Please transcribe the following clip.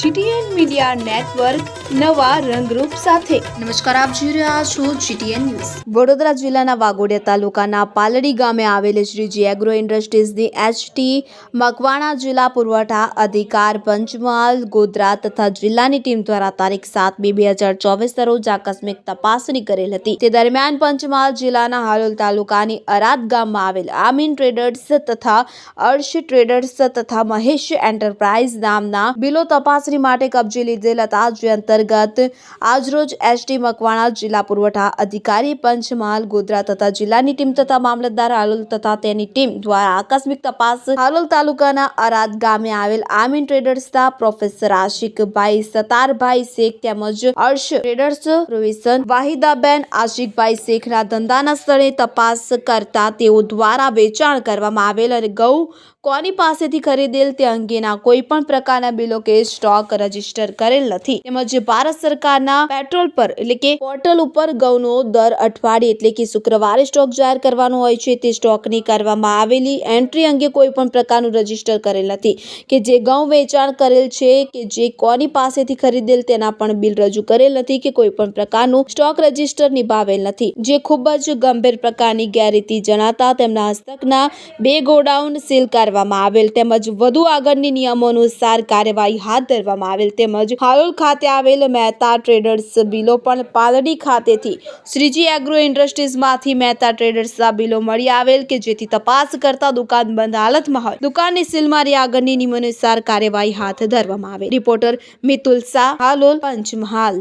GTN media network નવા રંગરૂપ સાથે. નમસ્કાર આપ જોઈ રહ્યા છો જીટીએન ન્યૂઝ. વડોદરા જિલ્લાના વાગોડિયા તાલુકાના પાલડી ગામે આવેલી શ્રીજી એગ્રો ઇન્ડસ્ટ્રીઝની એચટી મકવાણા જિલ્લા પુરવઠા અધિકાર પંચમહાલ ગોધરા તથા જિલ્લાની ટીમ દ્વારા તારીખ સાત બે બે હજાર ચોવીસ દરરોજ આકસ્મિક તપાસણી કરેલ હતી. તે દરમિયાન પંચમહાલ જિલ્લાના હાલોલ તાલુકાની અરાદ ગામમાં આવેલ આમીન ટ્રેડર્સ તથા અર્શ ટ્રેડર્સ તથા મહેશ એન્ટરપ્રાઇઝ નામના બિલો તપાસણી માટે કબજે લીધેલ હતા જે અંતર્ગત આજરોજ એસટી મકવાણા જિલ્લા પુરવઠા અધિકારી પંચમહાલ, ગોધરા તથા જિલ્લાની ટીમ તથા મામલતદાર હાલોલ તથા તેની ટીમ દ્વારા આકસ્મિક તપાસ હાલોલ તાલુકાના અરાદ ગામે આવેલ આમીન ટ્રેડર્સના પ્રોફેસર આશિકભાઈ સતારભાઈ શેખ તેમજ અર્શ ટ્રેડર્સ રોવિસન વાહિદાબેન આશિકભાઈ શેખના ધંધાના સ્થળે તપાસ કરતા તેઓ દ્વારા વેચાણ કરવામાં આવેલ અને ગૌ કોની પાસેથી ખરીદેલ તે અંગેના કોઈ પણ પ્રકારના બિલો કે સ્ટોક રજિસ્ટર કરેલ નથી. તેમજ ભારત સરકારના પેટ્રોલ પર એટલે કે પોર્ટલ ઉપર ઘઉંનો દર અઠવાડિયે એટલે કે શુક્રવારે સ્ટોક જાહેર કરવાનો હોય છે તે સ્ટોકની કરવામાં આવેલી એન્ટ્રી અંગે કોઈ પણ પ્રકારનું રજિસ્ટર કરેલ નથી. કે જે ઘઉં વેચાણ કરેલ છે કે જે કોની પાસેથી ખરીદેલ તેના પણ બિલ રજૂ કરેલ નથી કે કોઈ પણ પ્રકારનું સ્ટોક રજિસ્ટર નિભાવેલ નથી. જે ખૂબ જ ગંભીર પ્રકારની ગેરરીતિ જણાતા તેમના હસ્તકના બે ગોડાઉન સીલ કરવામાં આવેલ તેમજ વધુ આગળની નિયમો અનુસાર કાર્યવાહી હાથ ધરવામાં આવેલ તેમજ હાલોલ ખાતે આવેલ મહેતા ટ્રેડર્સ બિલો પણ પાલડી ખાતેથી શ્રીજી એગ્રો ઇન્ડસ્ટ્રીઝમાંથી મહેતા ટ્રેડર્સના બિલો મળી આવેલ કે જેથી તપાસ કરતા દુકાન બંધ હાલતમાં હોય. દુકાનની સીલ મારી આગળની નિયમો અનુસાર કાર્યવાહી હાથ ધરવામાં આવે રિપોર્ટર મિતુલ શાહ, હાલોલ પંચમહાલ.